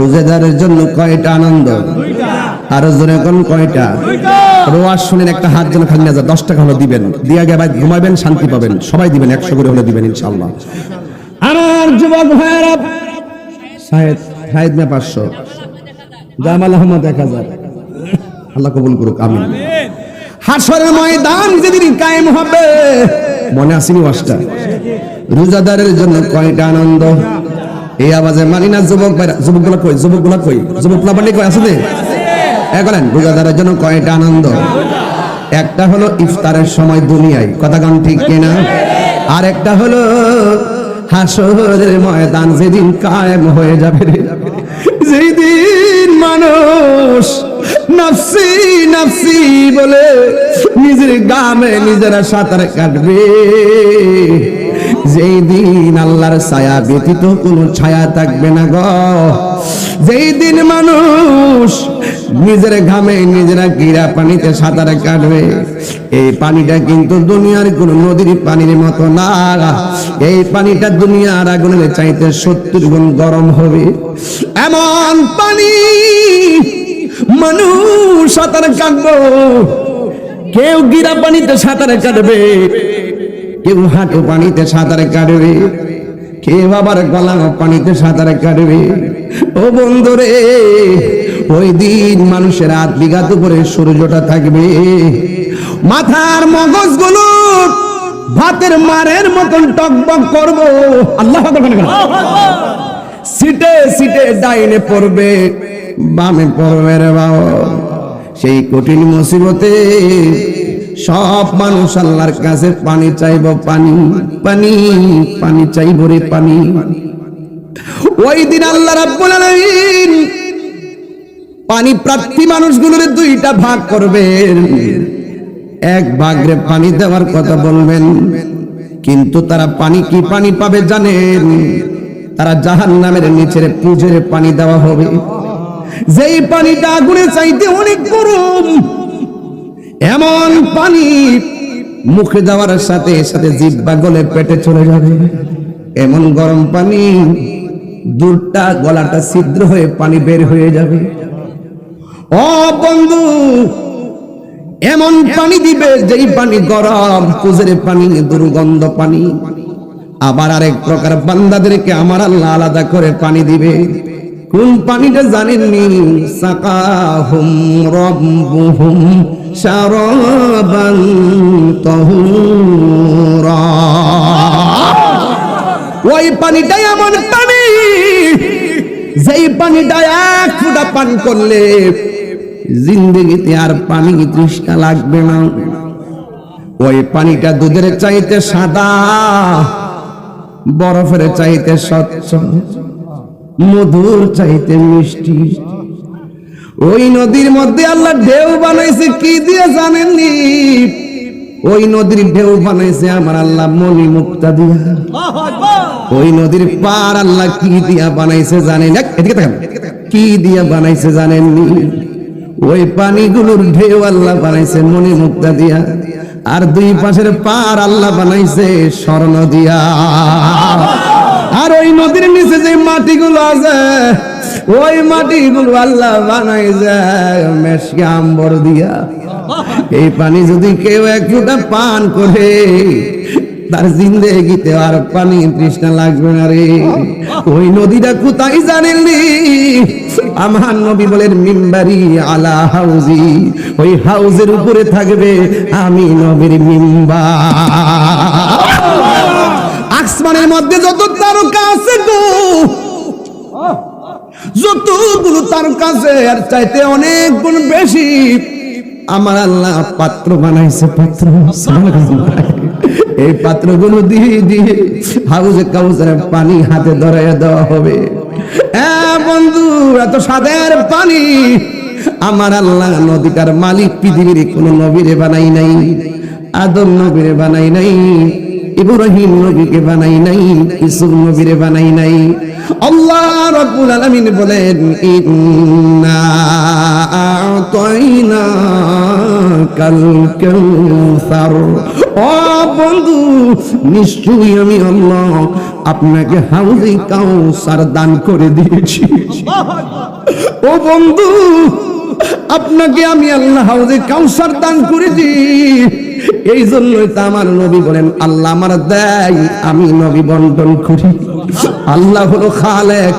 রোজাদারের জন্য কয়টা আনন্দ? আরও জোরে কোন কয়টা? রোয়াজ শুনেন একটা হাত যেন খালি না যায় দশ টাকা হলো দিবেন। দিয়া গে ভাই ঘুমাবেন শান্তি পাবেন। সবাই দিবেন একশো করে হলে দিবেন ইনশাল্লাহ আমার যুবক ভাইয়েরা শাহেদ মে পাঁচশো। জামাল আহমদ এক হাজার আল্লাহ কবুল করুক আমিন। হাসরের ময়দান যেদিন কায়েম হবে মনে আসেনি ওয়াজটা রোজাদারের জন্য কয়টা আনন্দ? এই আওয়াজে মানি না, যুবক যুবকগুলা কই যুবকগুলা কই? যুবকগুলা বাড়ি কই, আছে বলেন রোজাদারের জন্য কয়টা আনন্দ? একটা হলো ইফতারের সময় দুনিয়ায়, কথা গান ঠিক কিনা? আর একটা হলো হাসরের ময়দান, যেদিন কায়েম হয়ে যাবে রে। যেই দিন মানুষ নাফসি নাফসি বলে নিজের গামে নিজেরা সাঁতার কাটবে। যেই দিন আল্লাহর ছায়া ব্যতীত কোনো ছায়া থাকবে না গ। যেই দিন মানুষ নিজের ঘামে নিজেরা গিরা পানিতে সাঁতার কাটবে, এই পানিটা কিন্তু দুনিয়ার কোন নদীর পানির মতো না। এই পানিটা দুনিয়ার আগুনের চাইতে সত্তর গুণ গরম হবে। এমন পানি মানুষ সাঁতার কাটবো, কেউ গিরা পানিতে সাঁতার কাটবে। কেউ হাঁটু পানিতে সাঁতারে কাটবে। কেউ আবার গলা পানিতে সাঁতারে কাটবে? ও বন্ধুরে, ওই দিন মানুষের হাত বিঘাত উপরে সূর্যটা থাকবে। মাথার মগজগুলো ভাতের মারের মতন টকবক করব। আল্লাহ সিটে সিটে ডাইনে পড়বে, বামে পড়বে রে বাবা। সেই কঠিন মুসিবতে সব মানুষ আল্লাহর কাছে পানি চাইব, পানি পানি পানি চাইব রে, পানি। ওই দিন আল্লাহ রাব্বুল আলামিন পানি প্রার্থী মানুষগুলোর দুইটা ভাগ করবেন। এক ভাগরে পানি দেওয়ার কথা বলবেন, কিন্তু তারা পানি কি পানি পাবে জানেন? তারা জাহান নামের নিচের পুজের পানি দেওয়া হবে। যেই পানিটা আগুনে চাইতে অনেক গরম এমন পানি মুখে দেওয়ার সাথে সাথে জিব্বা গলে পেটে চলে যাবে। এমন গরম পানি দুধটা গলাটা ছিদ্র হয়ে পানি বের হয়ে যাবে। ও বন্ধু, এমন পানি দিবে যেই পানি গরম, কুজের পানি, দুর্গন্ধ পানি। আবার আরেক প্রকার বান্দাদেরকে আমার আল্লাহ আলাদা করে পানি দিবে। কোন পানিটা জানেননি? সাকাহুম রব্বুহুম। শারাবান ওই পানিটাই এমন পানি, যেই পানিটা এক ফুটা পান করলে জিন্দগিতে আর পানি তৃষ্ণা লাগবে না। ওই পানিটা দুধের চাইতে সাদা, বরফের চাইতে স্বচ্ছ, মধুর চাইতে মিষ্টি। ওই নদীর মধ্যে আল্লাহ ঢেউ বানাইছে, কি দিয়ে জানেননি? ওই নদীর ঢেউ বানাইছে আমার আল্লাহ মনি মুক্তা দিয়া। ওই নদীর পার আল্লাহ কি দিয়া বানাইছে জানেন। কি দিয়া বানাইছে জানেননি? ওই পানিগুলোর ঢেউ আল্লাহ বানাইছে মনি মুক্তা দিয়া। আর দুই পাশের পার আল্লাহ বানাইছে স্বর্ণ দিয়া। আর ওই নদীর নিচে যে মাটিগুলো আছে ওই মাটিগুলো আল্লাহ বানাইছে মেশকে আম্বর দিয়া। এই পানি যদি কেউ এক ফোঁটা পান করে, তার জিন্দেগিতে আর পানি তৃষ্ণা লাগবে না রে। ওই নদীটা কোথায় জানেননি আমার নবী বলেন, মিম্বারি আলা হাউজি। ওই হাউজের উপরে থাকবে আমি নবীর মিম্বা আসমানের মধ্যে যত তারকা আছে গো যতগুলো তারকা আছে আর চাইতে অনেক গুণ বেশি, আমার আল্লাহ পাত্র বানাইছে পাত্র। এই পাত্রগুলো দিয়ে দিয়ে হাউজে কাউজের পানি হাতে ধরাইয়া দেওয়া হবে। বন্ধু, এত সাদের পানি। আমার আল্লাহ নদীটার মালিক পৃথিবীর কোন নবীরে বানাই নাই, আদম নবীরে বানাই নাই, ইব্রাহিম নবীকে বানাই নাই ইসুফ নবীরে বানাই নাই। আল্লাহ রাব্বুল আলামিন বলেন, ইন্না আতাইনা কাল কাউসার ও বন্ধু, নিশ্চয়ই আমি আল্লাহ আপনাকে হাউজে কাউসার দান করে দিয়েছি। ও বন্ধু, আপনাকে আমি আল্লাহ হাউজে কাউসার দান করেছি এই জন্যই তো আমার নবী বলেন, আল্লাহ আমার দেয়, আমি নবী বন্টন করি। আল্লাহ হলো খালেক,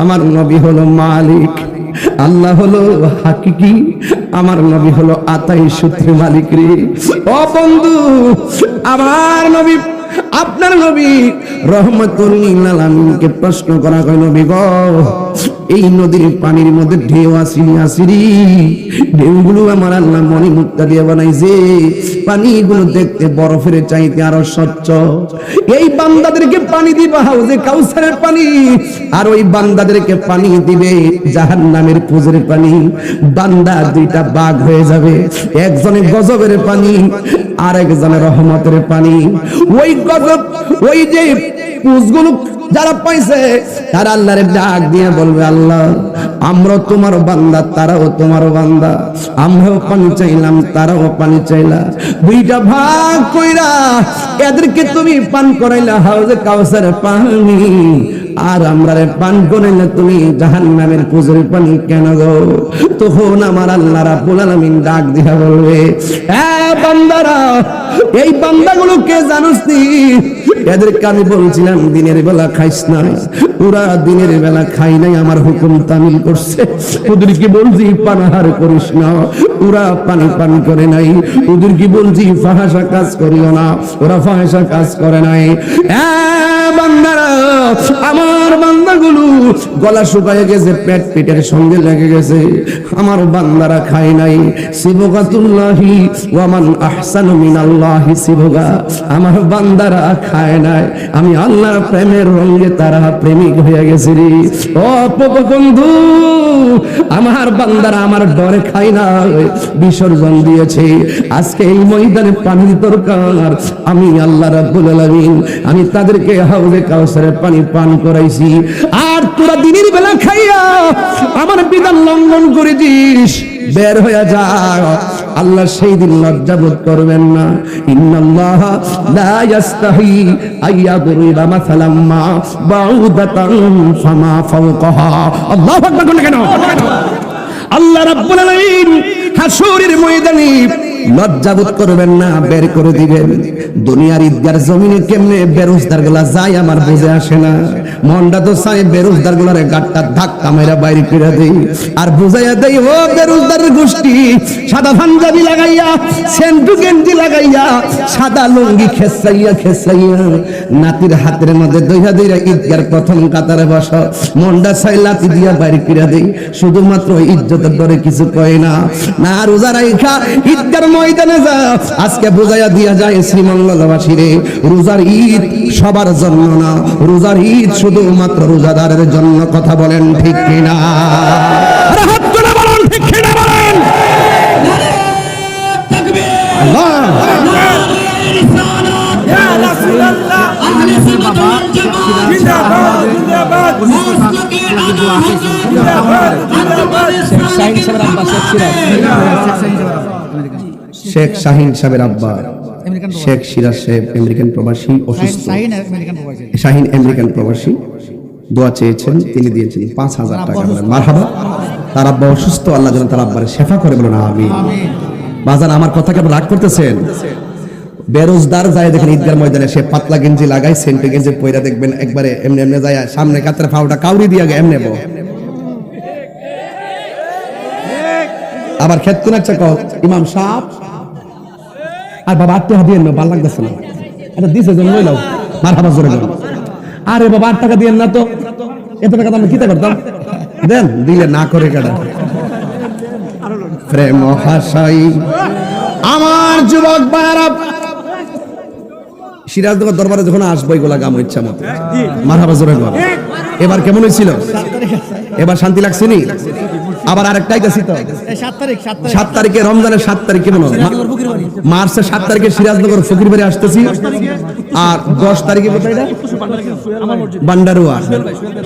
আমার নবী হলো মালিক। আল্লাহ হলো হাকিকি, আমার নবী হলো আতাই সূত্রে মালিক রে। ও বন্ধু, আমার নবী, আপনার নবী রহমতুল্লিল আলামিনকে প্রশ্ন করা হয় নবী গো, এই নদীর পানির মধ্যে ঢেউ আসিনি আসিরি ঢেউগুলো আমার আল্লাহ মনি মুক্তা দিয়ে বানাইছে। পানিগুলো দেখতে বরফের চাইতে আরও স্বচ্ছ। এই বান্দাদেরকে পানি দিবা, হাউজে কাউসারের পানি। আর ওই বান্দাদেরকে পানি দিবে জাহান নামের পুজোর পানি। বান্দা দুইটা বাঘ হয়ে যাবে একজনে গজবের পানি আর একজনের রহমতের পানি। ওই গজব, ওই যে পুজগুলো যারা পাইছে, তারা আল্লাহরে ডাক দিয়ে বলবে, আল্লাহ আমরা তোমার বান্দা, তারাও তোমার বান্দা। আমরাও পানি চাইলাম, তারাও পানি চাইলা। দুইটা ভাগ কইরা এদেরকে তুমি পান করাইলা, হাউজে কাউসার পানি। আর আমরা পান করাইলে তুমি জাহান নামের পুজোর পানি কেন গো? তখন আমার আল্লাহ রাব্বুল আলামিন ডাক দিয়া বলবে হ্যাঁ বান্দারা এই বান্দাগুলো কে জানোস নি? এদেরকে আমি বলছিলাম, দিনের বেলা খাইস না ওরা দিনের বেলা খাই নাই, আমার হুকুম তামিল করছে। ওদেরকে বলছি, পানাহার করিস না। ওরা পানি পান করে নাই। ওদেরকে বলছি ফাহাসা কাজ করিও না। ওরা ফাহাসা কাজ করে নাই। বান্দারা, আমার বান্দাগুলো গলা শুকায় গেছে, পেট পেটের সঙ্গে লেগে গেছে। আমার বান্দারা খায় নাই। সিবগাতুল্লাহি ওয়ামান আহসানু মিনাল্লাহি। আমার বান্দারা খায় নাই। আমি আল্লাহর প্রেমের রঙে তারা প্রেমিক হয়ে রে। আমার বান্দারা আমার ডরে খায় না বিসর্জন দিয়েছে। আজকে এই ময়দানে পানির দরকার। আমি আল্লাহ রাব্বুল আলামিন, আমি তাদেরকে হাউজে কাউসারের পানি পান করাইছি। আর তোরা দিনের বেলা খাইয়া আমার বিধান লঙ্ঘন করে দিস। বের হয়ে যাও। আল্লাহ সেই দিন লজ্জাবোধ করবেন না। ইন্নাল্লাহ লা ইয়াস্তাহি আইয়াদরিবা মাসালাম মা বাউদাতান ফামা ফাওকাহা। আল্লাহু আকবার কেন? আল্লাহ রাব্বুল আলামিন হাসুরের ময়দানে লজ্জাবোধ করবেন না, বের করে দিবেন। দুনিয়ার ঈদগার জমিনে কেমনে বেরোজদারগুলা যায় আমার বুঝে আসে না। মনটা তো চাই বেরোজদার গুলারে গাটটা ধাক্কা মেরা বাইরে করে দেই। আর বুঝাইয়া দেই, ও বেরোজদার গোষ্ঠী, সাদা পাঞ্জাবি লাগাইয়া সেন্টু গেঞ্জি লাগাইয়া, সাদা লুঙ্গি খেসাইয়া খেসাইয়া, নাতির হাতের মধ্যে দইয়া দইরা ঈদগার প্রথম কাতারে বস। মনটা চাই লাতি দিয়া বাইরে করে দেই। শুধুমাত্র ইজ্জতের ডরে কিছু কয় না। না রোজা রাইখা, ঈদগার ময়দানে যা। আজকে বুঝাইয়া দিয়া যায় শ্রীমঙ্গলবাসী রে রোজার ঈদ সবার জন্য না। রোজার ঈদ শুধুমাত্র রোজাদারের জন্য কথা বলেন ঠিক কিনা? বলেন ঠিক কিনা বলেন? শেখ শাহিন সাহেবের আব্বা শেখ সিরাজ সাহেব আমেরিকান প্রবাসী অসুস্থ। শাহিন আমেরিকান প্রবাসী। দোয়া চেয়েছেন তিনি দিয়েছেন পাঁচ হাজার টাকা বলেন মারহাবা। তার আব্বা অসুস্থ আল্লাহ যেন তার আব্বার শেফা করে বলেন আমি বাজান আমার কথা কেন রাগ করতেছেন? বেরোজদার যায় দেখেন ঈদগার ময়দানে সে পাতলা গেঞ্জি লাগাই সেন্টে গেঞ্জি পয়রা দেখবেন একবারে এমনি এমনি যায় সামনে কাতরে ফাউটা কাউরি দিয়া এমনি বো। আবার খেত কোন একটা ইমাম সাহেব আর বাবা আটটা হাদিয়েন না, ভালো লাগতেছে না। এটা দিছে জন্য লইলাও মার হাবা জোরে বল আরে বাবা, আট টাকা দিয়েন না তো। এত টাকা আমি কিতা করতাম দেন, দিলে না করে কেডা। প্রেম হাসাই। আমার যুবক বারা সিরাজনগর দরবারে যখন আসব, এগুলা গাম ইচ্ছা মতো। মার হাবা জোরে বল এবার কেমন হয়েছিল? এবার শান্তি লাগছে নি? আবার আরেকটাই গেছি তো। সাত তারিখ রমজানের সাত তারিখে হলো? মার্চের সাত তারিখে সিরাজনগর ফকির বাড়ি আসতেছি। আর দশ তারিখে কোথায় এটা? বান্ডারুয়া।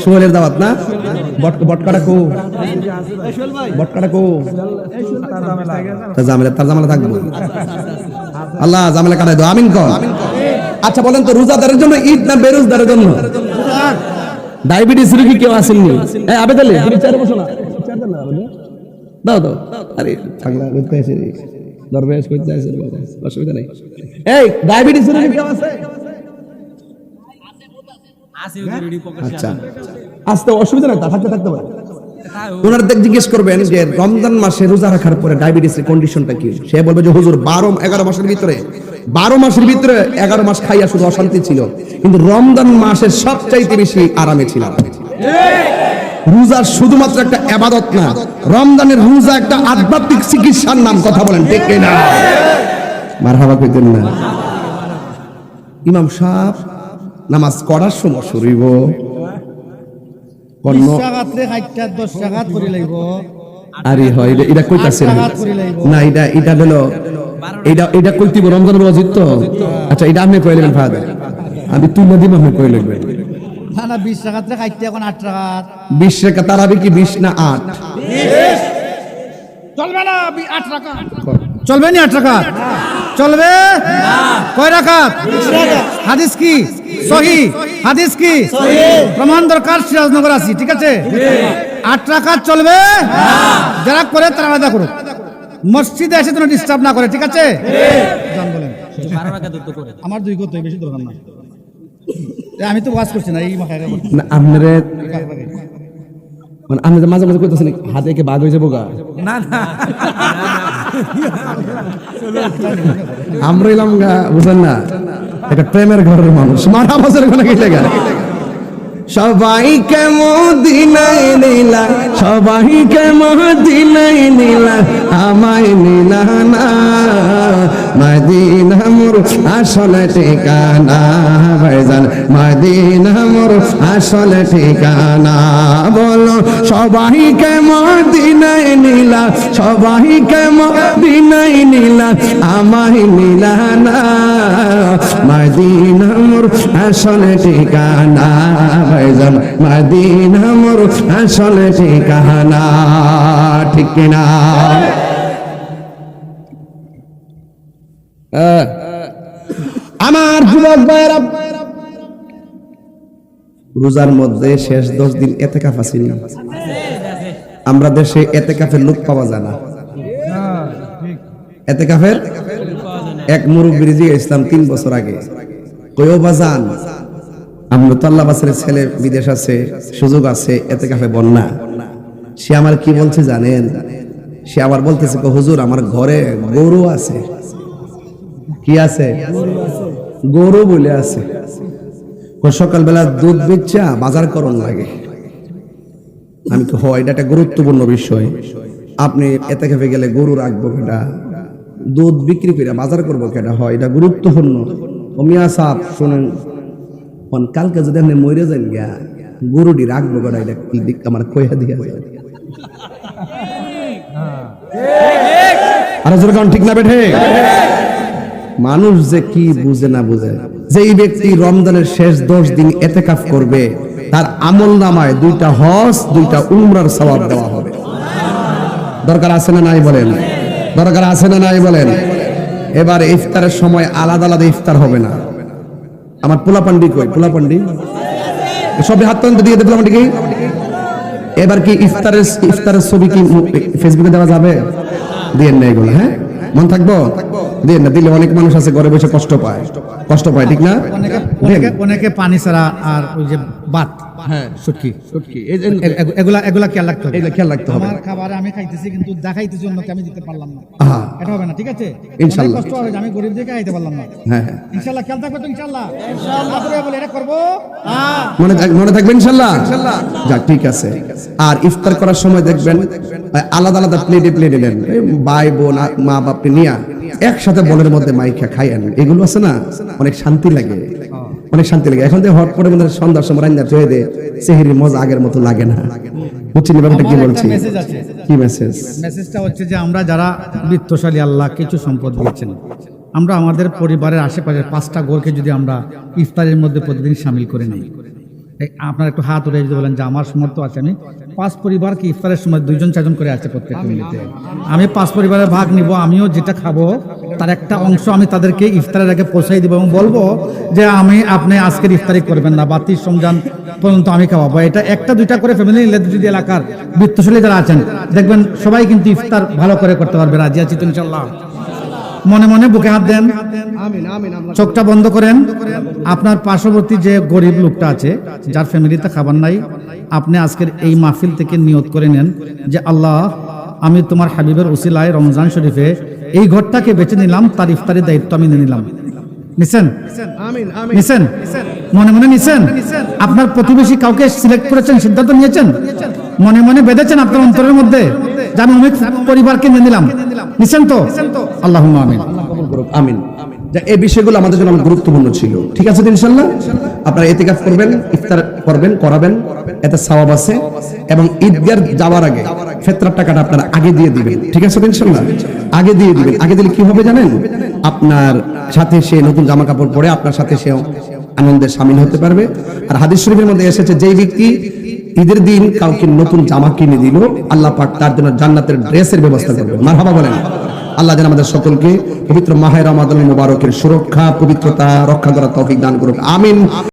সোহেলের দাওয়াত না? বটকাটা কো। বটকাটা কো। তার জামেলা তার জামেলা থাকব। আল্লাহ জামেলা কাটাই দাও। আমিন কর। আচ্ছা বলেন তো রোজাদারের জন্য ঈদ না বেরোজদারের জন্য? ডায়াবেটিস রোগী কেউ আসেননি এই আবেদ আলী তুমি বসো না? না। দাও দাও আরে থাকলা করতে আসে দরবেশ করতে আসে বাবা অসুবিধা নেই এই ডায়াবেটিস রোগী কেউ আছে আচ্ছা আসতে অসুবিধা নাই তা থাকতে থাকতে পারে ওনার দেখ জিজ্ঞেস করবেন যে রমজান মাসে রোজা রাখার পরে ডায়াবেটিসের কন্ডিশনটা কি সে বলবে যে হুজুর বারো এগারো মাসের ভিতরে বারো মাসের ভিতরে এগারো মাস খাইয়া শুধু অশান্তি ছিল কিন্তু রমজান মাসের সবচাইতে বেশি আরামে ছিল রোজা শুধুমাত্র একটা আবাদত না। রমজানের রোজা একটা আধ্যাত্মিক চিকিৎসার নাম কথা বলেন ঠিক না মারহাবা কইতেন না। ইমাম সাহেব নামাজ করার সময় লাগব আরে হয় এটা কইতাছেন। না এটা এটা হলো এটা এটা কইতিব রমজান রোজিত তো আচ্ছা এটা আপনি কইলেন ফাদার আমি তুলে দিব আপনি কই লাগবে না বিশ টাকাতে খাইতে এখন আট টাকাত। বিশ রেখা তারাবি কি বিশ না আট? চলবে না আট টাকা। চলবে না আট টাকা? চলবে? কয় রাখাত হাদিস কি? সহি? হাদিস কি? প্রমাণ দরকার সিরাজনগর আছি ঠিক আছে? আট টাকা চলবে? যারা করে তারা আলাদা করুক। মসজিদে এসে কোনো ডিস্টার্ব না করে ঠিক আছে? আমার দুই কত বেশি দরকার না। আমি তো ওয়াজ করছি না এই মাখায় না আপনারে মানে আপনি তো মাঝে মাঝে করতেছেন হাতে কে বাদ হয়ে যাব গা আমরা এলাম গা বুঝেন না? একটা প্রেমের ঘরের মানুষ। মারা বছর ঘরে গেছে গা। সবাইকে মদিনায় নিলা? সবাইকে মদিনায় নিলা? আমায় নিলা না। মদিনা মোর আসল ঠিকানা, ভাইজান, মদিনা মোর আসল ঠিকানা। বলো সবাইকে মদিনায় নিলা? সবাইকে মদিনায় নিলা? আমায় নিলা না। মদিনা আসল ঠিকানা ভাইজান মদিনা মোর আসল ঠিকানা ঠিক কিনা? আমার যুবক ভাইয়েরা রোজার মধ্যে শেষ দশ দিন এতে কাফ আসেনি আমরা দেশে এতে কাফের লোক পাওয়া যায় না। এতে কাফের এক মুরব্বী ইসলাম তিন বছর আগে কয়ও বাজান? আমরা তো আল্লাহ বাসের ছেলে, বিদেশ আছে, সুযোগ আছে, এতে কাফে বন্যা। সে আমার কি বলছে জানেন? সে আবার বলতেছে "কো হুজুর, আমার ঘরে গরু আছে। কি আছে? গরু বলে আছে। সকালবেলা দুধ বেচা বাজার করণ লাগে। আমি তো হয় এটা একটা গুরুত্বপূর্ণ বিষয়। আপনি এতে খেপে গেলে গরু রাখব কেটা দুধ বিক্রি করে বাজার করব কেটা হয় এটা গুরুত্বপূর্ণ। ও মিয়া সাপ শোনেন কোন কালকে যদি আপনি মরে যান গিয়া, গরুটি রাখব কেটা এটা দিক আমার কইয়া দিয়া আর যেরকম ঠিক না বেঠে? মানুষ যে কি বুঝে না বুঝে, যেই ব্যক্তি রমজানের শেষ দশ দিন এতে এতেকাফ করবে, তার আমল নামায় দুইটা হজ, দুইটা উমরার সওয়াব দেওয়া হবে। দরকার আছে না নাই বলেন? দরকার আছে না নাই বলেন? এবার ইফতারের সময় আলাদা আলাদা ইফতার হবে না। আমার পোলাপান্ডি কই? পোলাপান্ডি? সব হাত পর্যন্ত দিয়ে দে পোলাপান্ডি কি? এবার কি ইফতারের ইফতারের ছবি কি ফেসবুকে দেওয়া যাবে? দিয়েন না এগুলো হ্যাঁ? মন থাকব? দিয়েন না দিলে অনেক মানুষ আছে ঘরে বসে কষ্ট পায়। কষ্ট পায় ঠিক না? অনেকে অনেকে অনেকে পানি ছাড়া আর ওই যে বাত হ্যাঁ। সুটকি সত্যি এই যে- এ- এ- এগুলা এগুলা খেয়াল রাখতে হবে। এগুলা খেয়াল রাখতে হবে। আমার খাবারে আমি খাইতেছি কিন্তু দেখাইতেছি অন্যকে আমি দিতে পারলাম না। এটা হবে না ঠিক আছে? ইনশাল্লাহ। কষ্ট হবে আমি গরিব দেখে খাইতে পারলাম না। হ্যাঁ হ্যাঁ। খেয়াল থাকবে তো ইনশাল্লাহ। ইনশাল্লাহ করে বলে এটা করব? মনে মনে থাকবে ইনশাল্লাহ? যাক ঠিক আছে। আর ইফতার করার সময় দেখবেন আলাদা আলাদা প্লেটে প্লেটে নেন। ভাই বোন মা বাপকে নিয়ে একসাথে বলের মধ্যে মাইখা খাইয়েন এগুলো আছে না? অনেক শান্তি লাগে। অনেক শান্তি লাগে। এখন যে হট করে মনে হয় সন্ধ্যার সময় রান্না চয়ে দেয় সেহেরির মজা আগের মতো লাগে না। বুঝছেন ব্যাপারটা কি বলছি? কি মেসেজ মেসেজটা হচ্ছে যে আমরা যারা বৃত্তশালী আল্লাহ কিছু সম্পদ দিয়েছেন আমরা আমাদের পরিবারের আশেপাশের পাঁচটা গোলকে যদি আমরা ইফতারের মধ্যে প্রতিদিন সামিল করে নিই আপনার একটু হাত উঠে যদি বলেন যে আমার সমর্থ আছে। আমি পাঁচ পরিবারকে ইফতারের সময় দুইজন চারজন করে আছে প্রত্যেক মিলিতে আমি পাঁচ পরিবারের ভাগ নিব আমিও যেটা খাব তার একটা অংশ আমি তাদেরকে ইফতারের আগে পৌঁছাই দিব এবং বলব যে আমি আপনি আজকের ইফতারি করবেন না বাতির রমজান পর্যন্ত আমি খাওয়াবো। এটা একটা দুইটা করে ফ্যামিলি যদি এলাকার বৃত্তশালী যারা আছেন দেখবেন সবাই কিন্তু ইফতার ভালো করে করতে পারবে রাজি আছি তো ইনশাল্লাহ মনে মনে বুকে হাত দেন চোখটা বন্ধ করেন আপনার পার্শ্ববর্তী যে গরিব লোকটা আছে যার ফ্যামিলিতে খাবার নাই আপনি আজকের এই মাহফিল থেকে নিয়ত করে নেন যে আল্লাহ আমি তোমার হাবিবের উসিলায় রমজান শরীফে এই ঘরটাকে বেছে নিলাম তার ইফতারের দায়িত্ব আমি নিয়ে নিলাম। নিছেন? নিছেন? মনে মনে নিছেন? আপনার প্রতিবেশী কাউকে সিলেক্ট করেছেন সিদ্ধান্ত নিয়েছেন? মনে মনে বেঁধেছেন আপনার অন্তরের মধ্যে যে আমি অনেক পরিবারকে নিয়ে নিলাম। নিছেন তো? আল্লাহ আমিন আমিন। যা এই বিষয়গুলো আমাদের জন্য গুরুত্বপূর্ণ ছিল। ঠিক আছে ইনশাল্লাহ আপনারা এতেকাফ করবেন, ইফতার করবেন, করাবেন, এতে সওয়াব আছে এবং ঈদগার যাওয়ার আগে ফেতরার টাকাটা আপনারা আগে দিয়ে দিবেন। ঠিক আছে ইনশাল্লাহ আগে দিয়ে দিবেন। আগে দিলে কি হবে জানেন? আপনার সাথে সে নতুন জামা কাপড় পরে আপনার সাথে সে আনন্দে সামিল হতে পারবে। আর হাদিস শরীফের মধ্যে এসেছে, যেই ব্যক্তি ঈদের দিন কাউকে নতুন জামা কিনে দিল, আল্লাহ পাক তার জন্য জান্নাতের ড্রেসের ব্যবস্থা করবে মারহাবা বলেন। আল্লাহ যেন আমাদের সকলকে পবিত্র মাহের রমাদান মুবারকের সুরক্ষা পবিত্রতা রক্ষা করার তৌফিক দান করুক। আমিন।